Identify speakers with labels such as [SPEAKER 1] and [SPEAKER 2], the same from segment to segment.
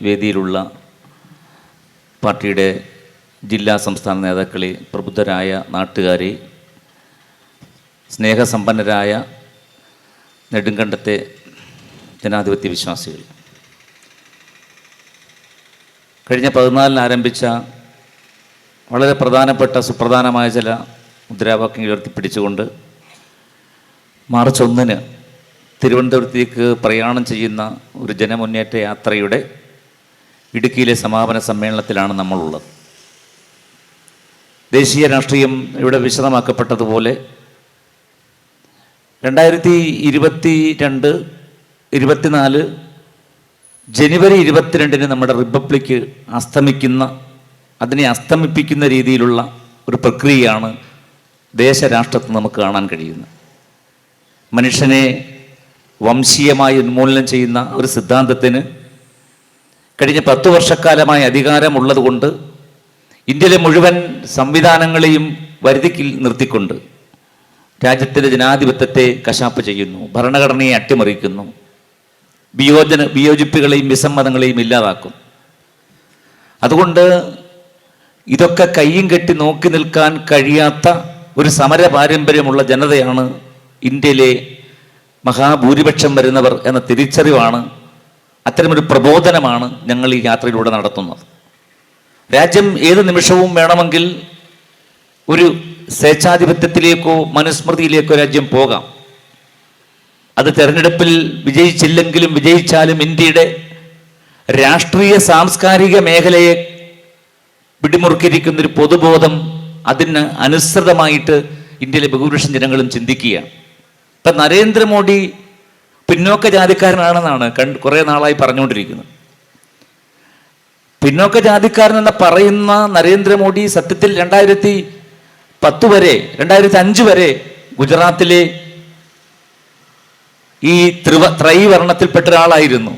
[SPEAKER 1] വേദിയിലുള്ള പാർട്ടിയുടെ ജില്ലാ സംസ്ഥാന നേതാക്കളെ പ്രബുദ്ധരായ നാട്ടുകാരെ സ്നേഹസമ്പന്നരായ നെടുങ്കണ്ടത്തെ ജനാധിപത്യ വിശ്വാസികൾ. കഴിഞ്ഞ പതിനാലിന് ആരംഭിച്ച വളരെ പ്രധാനപ്പെട്ട സുപ്രധാനമായ ചില മുദ്രാവാക്യങ്ങൾ ഉയർത്തിപ്പിടിച്ചുകൊണ്ട് മാർച്ച് ഒന്നിന് തിരുവനന്തപുരത്തേക്ക് പ്രയാണം ചെയ്യുന്ന ഒരു ജനമുന്നേറ്റ യാത്രയുടെ ഇടുക്കിയിലെ സമാപന സമ്മേളനത്തിലാണ് നമ്മളുള്ളത്. ദേശീയ രാഷ്ട്രീയം ഇവിടെ വിശദമാക്കപ്പെട്ടതുപോലെ രണ്ടായിരത്തി ഇരുപത്തി രണ്ട് ഇരുപത്തിനാല് ജനുവരി ഇരുപത്തിരണ്ടിന് നമ്മുടെ റിപ്പബ്ലിക്ക് അസ്തമിക്കുന്ന അതിനെ അസ്തമിപ്പിക്കുന്ന രീതിയിലുള്ള ഒരു പ്രക്രിയയാണ് ദേശരാഷ്ട്രത്തിൽ നമുക്ക് കാണാൻ കഴിയുന്നത്. മനുഷ്യനെ വംശീയമായി ഉന്മൂലനം ചെയ്യുന്ന ഒരു സിദ്ധാന്തത്തിന് കഴിഞ്ഞ പത്തു വർഷക്കാലമായി അധികാരമുള്ളത് കൊണ്ട് ഇന്ത്യയിലെ മുഴുവൻ സംവിധാനങ്ങളെയും വരുതിക്കിൽ നിർത്തിക്കൊണ്ട് രാജ്യത്തിന്റെ ജനാധിപത്യത്തെ കശാപ്പ് ചെയ്യുന്നു ഭരണഘടനയെ അട്ടിമറിക്കുന്നു വിയോജന വിയോജിപ്പുകളെയും വിസമ്മതങ്ങളെയും ഇല്ലാതാക്കും. അതുകൊണ്ട് ഇതൊക്കെ കയ്യും കെട്ടി നോക്കി നിൽക്കാൻ കഴിയാത്ത ഒരു സമര പാരമ്പര്യമുള്ള ജനതയാണ് ഇന്ത്യയിലെ മഹാഭൂരിപക്ഷം വരുന്നവർ എന്ന തിരിച്ചറിവാണ് അത്തരമൊരു പ്രബോധനമാണ് ഞങ്ങൾ ഈ യാത്രയിലൂടെ നടത്തുന്നത്. രാജ്യം ഏത് നിമിഷവും വേണമെങ്കിൽ ഒരു സ്വേച്ഛാധിപത്യത്തിലേക്കോ മനുസ്മൃതിയിലേക്കോ രാജ്യം പോകാം. അത് തെരഞ്ഞെടുപ്പിൽ വിജയിച്ചില്ലെങ്കിലും വിജയിച്ചാലും ഇന്ത്യയുടെ രാഷ്ട്രീയ സാംസ്കാരിക മേഖലയെ പിടിമുറുക്കിയിരിക്കുന്ന ഒരു പൊതുബോധം അതിന് അനുസൃതമായിട്ട് ഇന്ത്യയിലെ ബഹുഭൂരിപക്ഷം ജനങ്ങളും ചിന്തിക്കുകയാണ്. ഇപ്പം നരേന്ദ്രമോദി പിന്നോക്ക ജാതിക്കാരനാണെന്നാണ് കണ്ട് കുറേ നാളായി പറഞ്ഞുകൊണ്ടിരിക്കുന്നത്. പിന്നോക്ക ജാതിക്കാരൻ എന്ന് പറയുന്ന നരേന്ദ്രമോദി സത്യത്തിൽ രണ്ടായിരത്തി പത്ത് വരെ രണ്ടായിരത്തി അഞ്ച് വരെ ഗുജറാത്തിലെ ഈ ത്രിവ ത്രൈവർണത്തിൽപ്പെട്ട ഒരാളായിരുന്നു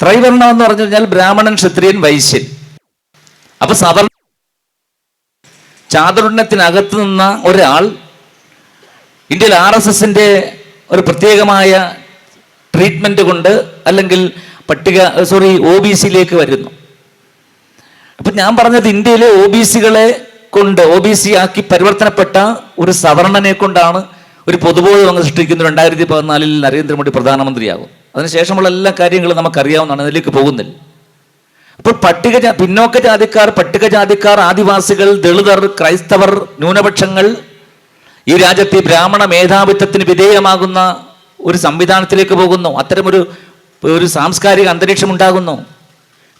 [SPEAKER 1] ത്രൈവർണം എന്ന് പറഞ്ഞു കഴിഞ്ഞാൽ ബ്രാഹ്മണൻ ക്ഷത്രിയൻ വൈശ്യൻ. അപ്പൊ സവർണ ചാതുർണത്തിനകത്ത് നിന്ന ഒരാൾ ഇന്ത്യയിൽ ആർ എസ് എസിന്റെ ഒരു പ്രത്യേകമായ ട്രീറ്റ്മെന്റ് കൊണ്ട് അല്ലെങ്കിൽ പട്ടിക സോറി ഒ ബി സിയിലേക്ക് വരുന്നു. അപ്പൊ ഞാൻ പറഞ്ഞത് ഇന്ത്യയിലെ ഒ ബി സികളെ കൊണ്ട് ഒ ബി സി ആക്കി പരിവർത്തനപ്പെട്ട ഒരു സവർണനെ കൊണ്ടാണ് ഒരു പൊതുബോധം അങ്ങ് സൃഷ്ടിക്കുന്നത് രണ്ടായിരത്തി പതിനാലിൽ നരേന്ദ്രമോദി പ്രധാനമന്ത്രിയാകും. അതിനുശേഷമുള്ള എല്ലാ കാര്യങ്ങളും നമുക്കറിയാവുന്നതാണ് അതിലേക്ക് പോകുന്നില്ല. അപ്പോൾ പട്ടിക പിന്നോക്ക ജാതിക്കാർ പട്ടികജാതിക്കാർ ആദിവാസികൾ ദളിതർ ക്രൈസ്തവർ ന്യൂനപക്ഷങ്ങൾ ഈ രാജ്യത്തെ ബ്രാഹ്മണ മേധാവിത്വത്തിന് വിധേയമാകുന്ന ഒരു സംവിധാനത്തിലേക്ക് പോകുന്നു. അത്തരമൊരു ഒരു സാംസ്കാരിക അന്തരീക്ഷം ഉണ്ടാകുന്നു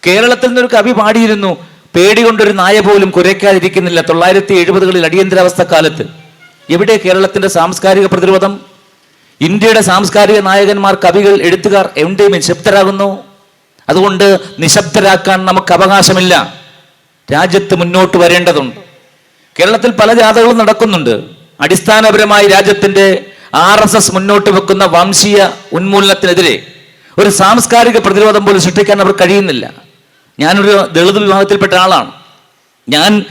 [SPEAKER 1] കേരളത്തിൽ നിന്നൊരു കവി പാടിയിരുന്നു പേടി കൊണ്ടൊരു നായ പോലും കുരയ്ക്കാതിരിക്കുന്നില്ല തൊള്ളായിരത്തി എഴുപതുകളിൽ അടിയന്തരാവസ്ഥ കാലത്ത്. എവിടെ കേരളത്തിന്റെ സാംസ്കാരിക പ്രതിരോധം? ഇന്ത്യയുടെ സാംസ്കാരിക നായകന്മാർ കവികൾ എഴുത്തുകാർ എവിടെയും നിശബ്ദരാകുന്നു. അതുകൊണ്ട് നിശബ്ദരാക്കാൻ നമുക്ക് അവകാശമില്ല. രാജ്യത്ത് മുന്നോട്ട് വരേണ്ടതുണ്ട്. കേരളത്തിൽ പല ജാഥകളും നടക്കുന്നുണ്ട്. അടിസ്ഥാനപരമായി രാജ്യത്തിന്റെ ആർ എസ് എസ് മുന്നോട്ട് വെക്കുന്ന വംശീയ ഉന്മൂലനത്തിനെതിരെ ഒരു സാംസ്കാരിക പ്രതിരോധം പോലും സൃഷ്ടിക്കാൻ അവർ കഴിയുന്നില്ല. ഞാനൊരു ദളിത് വിഭാഗത്തിൽപ്പെട്ട ആളാണ്. ഞാൻ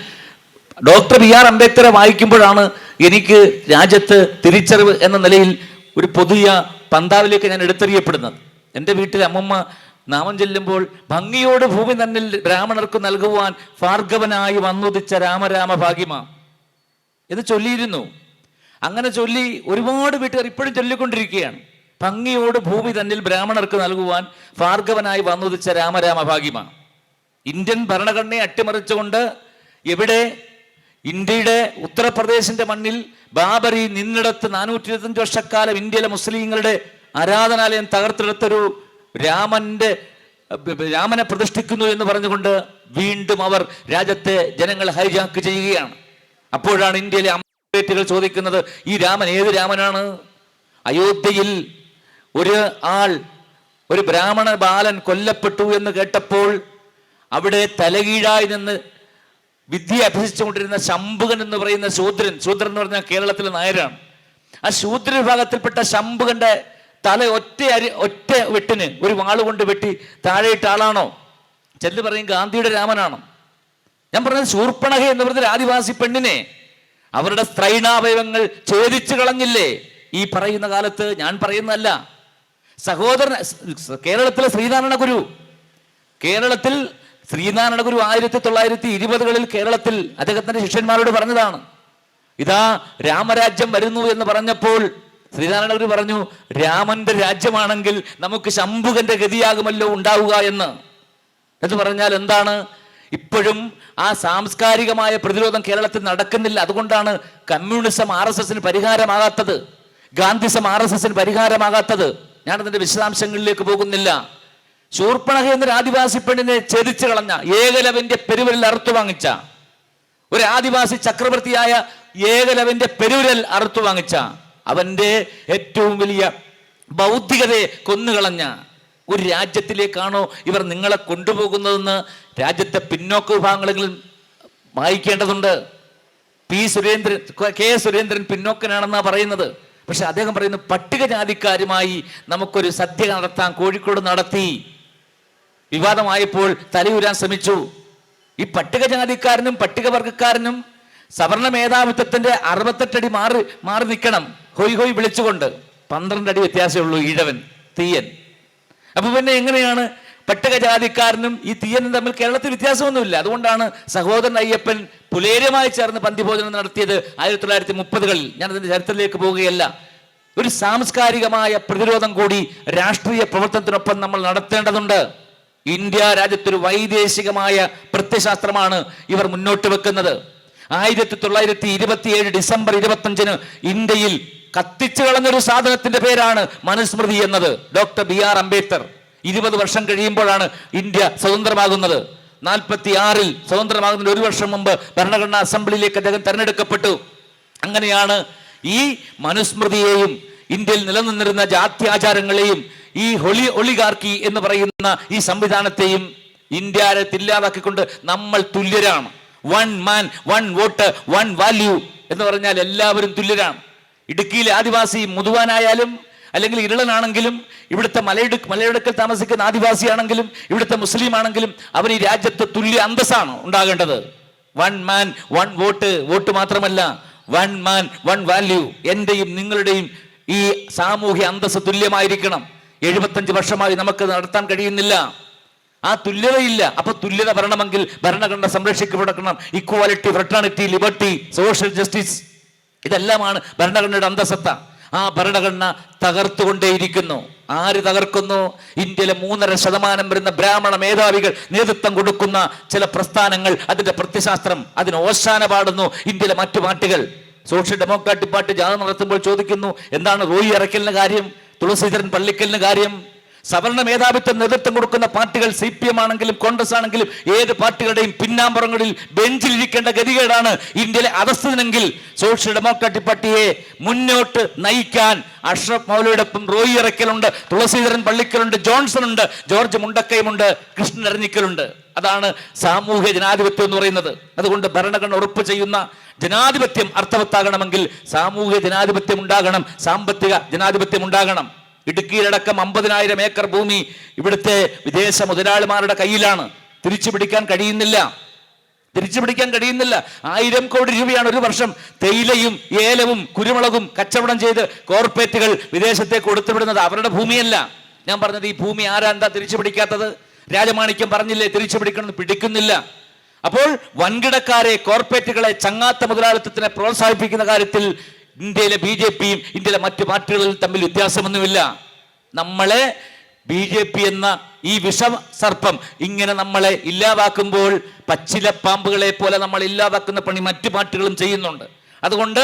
[SPEAKER 1] ഡോക്ടർ ബി ആർ അംബേദ്കറെ വായിക്കുമ്പോഴാണ് എനിക്ക് രാജ്യത്ത് തിരിച്ചറിവ് എന്ന നിലയിൽ ഒരു പുതിയ പന്താവിലേക്ക് ഞാൻ എടുത്തെറിയപ്പെടുന്നത്. എന്റെ വീട്ടിൽ അമ്മമ്മ നാമം ചെല്ലുമ്പോൾ ഭംഗിയോട് ഭൂമി തന്നിൽ ബ്രാഹ്മണർക്ക് നൽകുവാൻ ഭാർഗവനായി വന്നുദിച്ച രാമരാമ ഭാഗ്യമാ എന്ന് ചൊല്ലിയിരുന്നു. അങ്ങനെ ചൊല്ലി ഒരുപാട് വീട്ടുകാർ ഇപ്പോഴും ചൊല്ലിക്കൊണ്ടിരിക്കുകയാണ്. ഭംഗിയോട് ഭൂമി തന്നിൽ ബ്രാഹ്മണർക്ക് നൽകുവാൻ ഭാർഗവനായി വന്നുദിച്ച രാമരാമ ഭാഗ്യമാ ഇന്ത്യൻ ഭരണഘടനയെ അട്ടിമറിച്ചുകൊണ്ട് എവിടെ? ഇന്ത്യയുടെ ഉത്തർപ്രദേശിന്റെ മണ്ണിൽ ബാബറി നിന്നിടത്ത് നാനൂറ്റി ഇരുപത്തഞ്ച് വർഷക്കാലം ഇന്ത്യയിലെ മുസ്ലിങ്ങളുടെ ആരാധനാലയം തകർത്തെടുത്തൊരു രാമന്റെ രാമനെ പ്രതിഷ്ഠിക്കുന്നു എന്ന് പറഞ്ഞുകൊണ്ട് വീണ്ടും അവർ രാജ്യത്തെ ജനങ്ങൾ ഹൈജാക്ക് ചെയ്യുകയാണ്. അപ്പോഴാണ് ഇന്ത്യയിലെ അമ്പേറ്റുകൾ ചോദിക്കുന്നത് ഈ രാമൻ ഏത് രാമനാണ്? അയോധ്യയിൽ ഒരു ആൾ ഒരു ബ്രാഹ്മണ ബാലൻ കൊല്ലപ്പെട്ടു എന്ന് കേട്ടപ്പോൾ അവിടെ തലകീഴായി നിന്ന് വിദ്യ അഭ്യസിച്ചുകൊണ്ടിരുന്ന ശംഭുകൻ എന്ന് പറയുന്ന ശൂദ്രൻ ശൂദ്രൻ എന്ന് പറഞ്ഞാൽ കേരളത്തിലെ നായരാണ്. ആ ശൂദ്ര വിഭാഗത്തിൽപ്പെട്ട ശംഭുകന്റെ തല ഒറ്റ അരി ഒറ്റ വെട്ടിന് ഒരു വാൾ കൊണ്ട് വെട്ടി താഴെയിട്ട ആളാണോ? ചെല്ലു പറയും ഗാന്ധിയുടെ രാമനാണോ. ഞാൻ പറഞ്ഞത് ശൂർപ്പണഹ എന്ന് പറഞ്ഞ ആദിവാസി പെണ്ണിനെ അവരുടെ സ്ത്രൈണാവയവങ്ങൾ ഛേദിച്ചു കളഞ്ഞില്ലേ? ഈ പറയുന്ന കാലത്ത് ഞാൻ പറയുന്നതല്ല. സഹോദരൻ കേരളത്തിലെ ശ്രീനാരായണ ഗുരു കേരളത്തിൽ ശ്രീനാരായണ ഗുരു ആയിരത്തി തൊള്ളായിരത്തി ഇരുപതുകളിൽ കേരളത്തിൽ അദ്ദേഹത്തിന്റെ ശിഷ്യന്മാരോട് പറഞ്ഞതാണ്. ഇതാ രാമരാജ്യം വരുന്നു എന്ന് പറഞ്ഞപ്പോൾ ശ്രീനാരായണ ഗുരു പറഞ്ഞു രാമന്റെ രാജ്യമാണെങ്കിൽ നമുക്ക് ശംഭുകന്റെ ഗതിയാകുമല്ലോ ഉണ്ടാവുക എന്ന്. എന്ന് പറഞ്ഞാൽ എന്താണ്? ഇപ്പോഴും ആ സാംസ്കാരികമായ പ്രതിരോധം കേരളത്തിൽ നടക്കുന്നില്ല. അതുകൊണ്ടാണ് കമ്മ്യൂണിസം ആർ എസ് എസിന് പരിഹാരമാകാത്തത്. ഗാന്ധിസം ആർ എസ് എസിന് പരിഹാരമാകാത്തത്. ഞാനതിന്റെ വിശദാംശങ്ങളിലേക്ക് പോകുന്നില്ല. ശൂർപ്പണഹ എന്നൊരു ആദിവാസി പെണ്ണിനെ ഛേദിച്ചു കളഞ്ഞ ഏകലവന്റെ പെരുവിരൽ അറുത്തു വാങ്ങിച്ച ഒരു ആദിവാസി ചക്രവർത്തിയായ ഏകലവന്റെ പെരുവിരൽ അറുത്തു വാങ്ങിച്ച അവന്റെ ഏറ്റവും വലിയ ബൗദ്ധികതയെ കൊന്നുകളഞ്ഞ ഒരു രാജ്യത്തിലേക്കാണോ ഇവർ നിങ്ങളെ കൊണ്ടുപോകുന്നതെന്ന് രാജ്യത്തെ പിന്നോക്ക വിഭാഗങ്ങളിൽ വായിക്കേണ്ടതുണ്ട്. പി സുരേന്ദ്രൻ കെ സുരേന്ദ്രൻ പിന്നോക്കനാണെന്നാണ് പറയുന്നത്. പക്ഷെ അദ്ദേഹം പറയുന്നു പട്ടികജാതിക്കാരുമായി നമുക്കൊരു സദ്യ നടത്താൻ കോഴിക്കോട് നടത്തി. വിവാദമായപ്പോൾ തലയുരാൻ ശ്രമിച്ചു. ഈ പട്ടികജാതിക്കാരനും പട്ടികവർഗക്കാരനും സവർണ മേധാവിത്വത്തിന്റെ അറുപത്തെട്ടടി മാറി മാറി നിൽക്കണം. ഹൊയ് ഹൊയ് വിളിച്ചുകൊണ്ട് പന്ത്രണ്ടടി വ്യത്യാസമുള്ളൂ ഈഴവൻ തീയൻ. അപ്പൊ പിന്നെ എങ്ങനെയാണ്? പട്ടികജാതിക്കാരനും ഈ തീയനും തമ്മിൽ കേരളത്തിൽ വ്യത്യാസമൊന്നുമില്ല. അതുകൊണ്ടാണ് സഹോദരൻ അയ്യപ്പൻ പുലേര്യമായി ചേർന്ന് പന്തിഭോജനം നടത്തിയത് ആയിരത്തി തൊള്ളായിരത്തി മുപ്പതുകളിൽ. ഞാൻ അതിന്റെ ചരിത്രത്തിലേക്ക് പോവുകയല്ല. ഒരു സാംസ്കാരികമായ പ്രതിരോധം കൂടി രാഷ്ട്രീയ പ്രവർത്തനത്തിനൊപ്പം നമ്മൾ നടത്തേണ്ടതുണ്ട്. ഇന്ത്യ രാജ്യത്തൊരു വൈദേശികമായ പ്രത്യശാസ്ത്രമാണ് ഇവർ മുന്നോട്ട് വെക്കുന്നത്. ആയിരത്തി തൊള്ളായിരത്തി ഇരുപത്തിയേഴ് ഡിസംബർ ഇരുപത്തഞ്ചിന് ഇന്ത്യയിൽ കത്തിച്ചു കളഞ്ഞൊരു സാധനത്തിന്റെ പേരാണ് മനുസ്മൃതി എന്നത്. ഡോക്ടർ ബി ആർ അംബേദ്കർ ഇരുപത് വർഷം കഴിയുമ്പോഴാണ് ഇന്ത്യ സ്വതന്ത്രമാകുന്നത്. നാൽപ്പത്തി ആറിൽ സ്വതന്ത്രമാകുന്ന ഒരു വർഷം മുമ്പ് ഭരണഘടനാ അസംബ്ലിയിലേക്ക് അദ്ദേഹം തെരഞ്ഞെടുക്കപ്പെട്ടു. അങ്ങനെയാണ് ഈ മനുസ്മൃതിയെയും ഇന്ത്യയിൽ നിലനിന്നിരുന്ന ജാത്യാചാരങ്ങളെയും ഈ ഹൊളി ഒളികാർക്കി എന്ന് പറയുന്ന ഈ സംവിധാനത്തെയും ഇന്ത്യ ഇല്ലാതാക്കിക്കൊണ്ട് നമ്മൾ തുല്യരാണ്. One man one vote one value എന്ന് പറഞ്ഞാൽ എല്ലാവരും തുല്യരാണ്. ഇടുക്കിയിലെ ആദിവാസി മുതുവാനായാലും അല്ലെങ്കിൽ ഇരളനാണെങ്കിലും ഇവിടുത്തെ മലയിടു മലയിടുക്കൽ താമസിക്കുന്ന ആദിവാസിയാണെങ്കിലും ഇവിടുത്തെ മുസ്ലിം ആണെങ്കിലും അവർ ഈ രാജ്യത്ത് തുല്യ അന്തസ്സാണ് ഉണ്ടാകേണ്ടത്. One man one vote vote മാത്രമല്ല വൺ മാൻ വൺ വാല്യൂ എന്റെയും നിങ്ങളുടെയും ഈ സാമൂഹ്യ അന്തസ്സ് തുല്യമായിരിക്കണം. എഴുപത്തഞ്ച് വർഷമായി നമുക്ക് നടത്താൻ കഴിയുന്നില്ല. ആ തുല്യതയില്ല. അപ്പൊ തുല്യത വരണമെങ്കിൽ ഭരണഘടന സംരക്ഷിക്കപ്പെടണം. Equality fraternity liberty social justice ഇതെല്ലാമാണ് ഭരണഘടനയുടെ അന്തസത്ത. ആ ഭരണഘടന തകർത്തുകൊണ്ടേയിരിക്കുന്നു. ആര് തകർക്കുന്നു? ഇന്ത്യയിലെ മൂന്നര ശതമാനം വരുന്ന ബ്രാഹ്മണ മേധാവികൾ നേതൃത്വം കൊടുക്കുന്ന ചില പ്രസ്ഥാനങ്ങൾ അതിന്റെ പ്രത്യശാസ്ത്രം അതിന് ഓശാന പാടുന്നു ഇന്ത്യയിലെ മറ്റു പാർട്ടികൾ. സോഷ്യൽ ഡെമോക്രാറ്റിക് പാർട്ടി ജാഥ നടത്തുമ്പോൾ ചോദിക്കുന്നു എന്താണ് റോയി ഇറക്കലിന് കാര്യം? തുളസീധരൻ പള്ളിക്കലിന് കാര്യം? സവർണ മേധാവിത്വം നേതൃത്വം കൊടുക്കുന്ന പാർട്ടികൾ സി പി എം ആണെങ്കിലും കോൺഗ്രസ് ആണെങ്കിലും ഏത് പാർട്ടികളുടെയും പിന്നാമ്പുറങ്ങളിൽ ബെഞ്ചിലിരിക്കേണ്ട ഗതികേടാണ് ഇന്ത്യയിലെ അധസ്ഥിതനെങ്കിൽ സോഷ്യൽ ഡെമോക്രാറ്റിക് പാർട്ടിയെ മുന്നോട്ട് നയിക്കാൻ അഷ്റഫ് മൗലയോടൊപ്പം റോയി ഇറക്കലുണ്ട് തുളസീധരൻ പള്ളിക്കലുണ്ട് ജോൺസൺ ഉണ്ട് ജോർജ് മുണ്ടക്കയുമുണ്ട് കൃഷ്ണൻ അരഞ്ഞിക്കലുണ്ട്. അതാണ് സാമൂഹ്യ ജനാധിപത്യം എന്ന് പറയുന്നത്. അതുകൊണ്ട് ഭരണഘടന ഉറപ്പ് ചെയ്യുന്ന ജനാധിപത്യം അർത്ഥവത്താകണമെങ്കിൽ സാമൂഹ്യ ജനാധിപത്യം ഉണ്ടാകണം സാമ്പത്തിക ജനാധിപത്യം ഉണ്ടാകണം. ഇടുക്കിയിലടക്കം അമ്പതിനായിരം ഏക്കർ ഭൂമി ഇവിടുത്തെ വിദേശ മുതലാളിമാരുടെ കയ്യിലാണ്. തിരിച്ചു പിടിക്കാൻ കഴിയുന്നില്ല. തിരിച്ചു പിടിക്കാൻ കഴിയുന്നില്ല. ആയിരം കോടി രൂപയാണ് ഒരു വർഷം തേയിലയും ഏലവും കുരുമുളകും കച്ചവടം ചെയ്ത് കോർപ്പറേറ്റുകൾ വിദേശത്തേക്ക് കൊടുത്തുവിടുന്നത് അവരുടെ ഭൂമിയല്ല. ഞാൻ പറഞ്ഞത് ഈ ഭൂമി ആരാ എന്താ തിരിച്ചു പിടിക്കാത്തത്? രാജമാണിക്യം പറഞ്ഞില്ലേ തിരിച്ചു പിടിക്കണം പിടിക്കുന്നില്ല. അപ്പോൾ വൻകിടക്കാരെ കോർപ്പറേറ്റുകളെ ചങ്ങാത്ത മുതലാളിത്തത്തിനെ പ്രോത്സാഹിപ്പിക്കുന്ന കാര്യത്തിൽ ഇന്ത്യയിലെ ബി ജെ പിയും ഇന്ത്യയിലെ മറ്റു പാർട്ടികളിൽ തമ്മിൽ വ്യത്യാസമൊന്നുമില്ല. നമ്മളെ ബി ജെ പി എന്ന ഈ വിഷ സർപ്പം ഇങ്ങനെ നമ്മളെ ഇല്ലാതാക്കുമ്പോൾ പച്ചില പാമ്പുകളെ പോലെ നമ്മൾ ഇല്ലാതാക്കുന്ന പണി മറ്റു പാർട്ടികളും ചെയ്യുന്നുണ്ട്. അതുകൊണ്ട്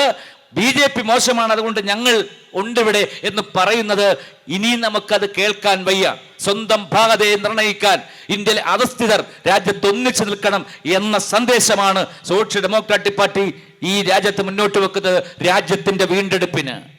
[SPEAKER 1] ബി ജെ പി മോശമാണ് അതുകൊണ്ട് ഞങ്ങൾ ഉണ്ട് ഇവിടെ എന്ന് പറയുന്നത് ഇനി നമുക്കത് കേൾക്കാൻ വയ്യ. സ്വന്തം ഭാഗതയെ നിർണയിക്കാൻ ഇന്ത്യയിലെ അധസ്ഥിതർ രാജ്യത്ത് ഒന്നിച്ചു നിൽക്കണം എന്ന സന്ദേശമാണ് സോഷ്യൽ ഡെമോക്രാറ്റിക് പാർട്ടി ഈ രാജ്യത്ത് മുന്നോട്ട് വെക്കുന്നത് രാജ്യത്തിന്റെ വീണ്ടെടുപ്പിന്.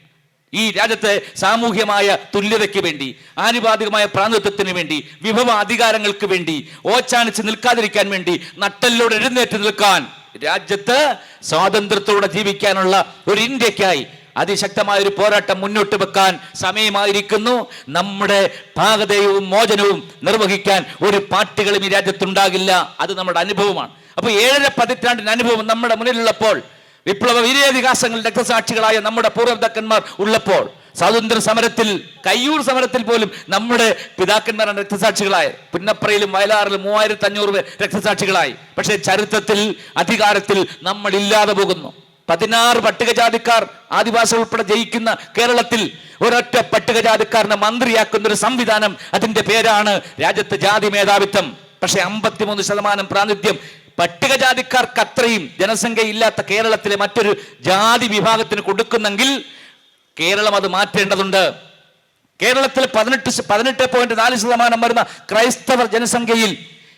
[SPEAKER 1] ഈ രാജ്യത്തെ സാമൂഹ്യമായ തുല്യതയ്ക്ക് വേണ്ടി ആനുപാതികമായ പ്രാതിനിധ്യത്തിന് വേണ്ടി വിഭവ അധികാരങ്ങൾക്ക് വേണ്ടി ഓച്ചാനിച്ച് നിൽക്കാതിരിക്കാൻ വേണ്ടി നട്ടല്ലോട് എഴുന്നേറ്റ് നിൽക്കാൻ രാജ്യത്ത് സ്വാതന്ത്ര്യത്തോടെ ജീവിക്കാനുള്ള ഒരു ഇന്ത്യക്കായി അതിശക്തമായ ഒരു പോരാട്ടം മുന്നോട്ട് വെക്കാൻ സമയമായിരിക്കുന്നു. നമ്മുടെ പാകതയവും മോചനവും നിർവഹിക്കാൻ ഒരു പാർട്ടികളും ഈ രാജ്യത്തുണ്ടാകില്ല. അത് നമ്മുടെ അനുഭവമാണ്. അപ്പൊ ഏഴര പതിറ്റാണ്ടിന്റെ അനുഭവം നമ്മുടെ മുന്നിലുള്ളപ്പോൾ വിപ്ലവ വീരേതിഹാസങ്ങൾ രക്തസാക്ഷികളായ നമ്മുടെ പൂർവതക്കന്മാർ ഉള്ളപ്പോൾ സ്വാതന്ത്ര്യ സമരത്തിൽ കയ്യൂർ സമരത്തിൽ പോലും നമ്മുടെ പിതാക്കന്മാരാണ് രക്തസാക്ഷികളായ. പുന്നപ്രയിലും വയലാറിലും മൂവായിരത്തി അഞ്ഞൂറ് പേർ രക്തസാക്ഷികളായി. പക്ഷേ ചരിത്രത്തിൽ അധികാരത്തിൽ നമ്മൾ ഇല്ലാതെ പോകുന്നു. പതിനാറ് പട്ടികജാതിക്കാർ ആദിവാസികൾ ഉൾപ്പെടെ ജയിക്കുന്ന കേരളത്തിൽ ഒരൊറ്റ പട്ടികജാതിക്കാരനെ മന്ത്രിയാക്കുന്ന ഒരു സംവിധാനം അതിന്റെ പേരാണ് രാജ്യത്തെ ജാതി മേധാവിത്വം. പക്ഷേ അമ്പത്തിമൂന്ന് ശതമാനം പ്രാതിനിധ്യം പട്ടികജാതിക്കാർക്ക് അത്രയും ജനസംഖ്യ ഇല്ലാത്ത കേരളത്തിലെ മറ്റൊരു ജാതി വിഭാഗത്തിന് കൊടുക്കുന്നെങ്കിൽ കേരളം അത് മാറ്റേണ്ടതുണ്ട്. കേരളത്തിൽ പതിനെട്ട് പതിനെട്ട് പോയിന്റ് നാല് ശതമാനം വരുന്ന ക്രൈസ്തവർ ജനസംഖ്യയിൽ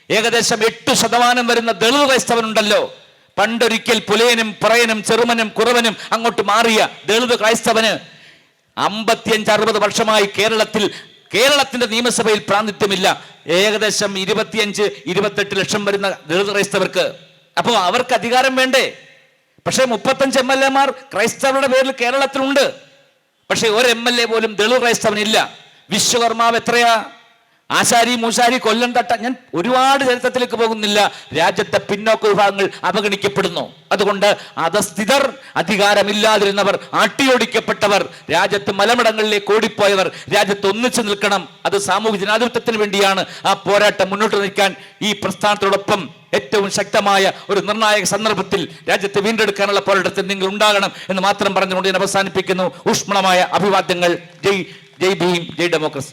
[SPEAKER 1] ഏകദേശം എട്ട് ശതമാനം വരുന്ന ദളിത് ക്രൈസ്തവനുണ്ടല്ലോ. പണ്ടൊരിക്കൽ പുലയനും പറയനും ചെറുമനും കുറവനും അങ്ങോട്ട് മാറിയ ദളിത് ക്രൈസ്തവന് അമ്പത്തിയഞ്ച് അറുപത് വർഷമായി കേരളത്തിൽ കേരളത്തിന്റെ നിയമസഭയിൽ പ്രാതിനിധ്യമില്ല. ഏകദേശം ഇരുപത്തിയഞ്ച് ഇരുപത്തെട്ട് ലക്ഷം വരുന്ന ദളിത് ക്രൈസ്തവർക്ക് അപ്പോൾ അവർക്ക് അധികാരം വേണ്ടേ? പക്ഷേ മുപ്പത്തഞ്ച് എം എൽ എമാർ ക്രൈസ്തവരുടെ പേരിൽ കേരളത്തിലുണ്ട്. പക്ഷേ ഒരു എം എൽ എ പോലും ദളിത് ക്രൈസ്തവനില്ല. വിശ്വകർമാവ് എത്രയാ? ആശാരി മൂശാരി കൊല്ലം തട്ട ഞാൻ ഒരുപാട് ചരിത്രത്തിലേക്ക് പോകുന്നില്ല. രാജ്യത്തെ പിന്നോക്ക വിഭാഗങ്ങൾ അവഗണിക്കപ്പെടുന്നു. അതുകൊണ്ട് അധസ്ഥിതർ അധികാരമില്ലാതിരുന്നവർ ആട്ടിയോടിക്കപ്പെട്ടവർ രാജ്യത്ത് മലമടങ്ങളിലേക്ക് ഓടിപ്പോയവർ രാജ്യത്ത് ഒന്നിച്ചു നിൽക്കണം. അത് സാമൂഹ്യ ജനാധിപത്യത്തിന് വേണ്ടിയാണ്. ആ പോരാട്ടം മുന്നോട്ട് നിൽക്കാൻ ഈ പ്രസ്ഥാനത്തോടൊപ്പം ഏറ്റവും ശക്തമായ ഒരു നിർണായക സന്ദർഭത്തിൽ രാജ്യത്തെ വീണ്ടെടുക്കാനുള്ള പോരാട്ടത്തിൽ നിങ്ങൾ ഉണ്ടാകണം എന്ന് മാത്രം പറഞ്ഞുകൊണ്ട് ഞാൻ അവസാനിപ്പിക്കുന്നു. ഊഷ്മളമായ അഭിവാദ്യങ്ങൾ. ജയ് ജയ് ഭീം ജയ് ഡെമോക്രസി.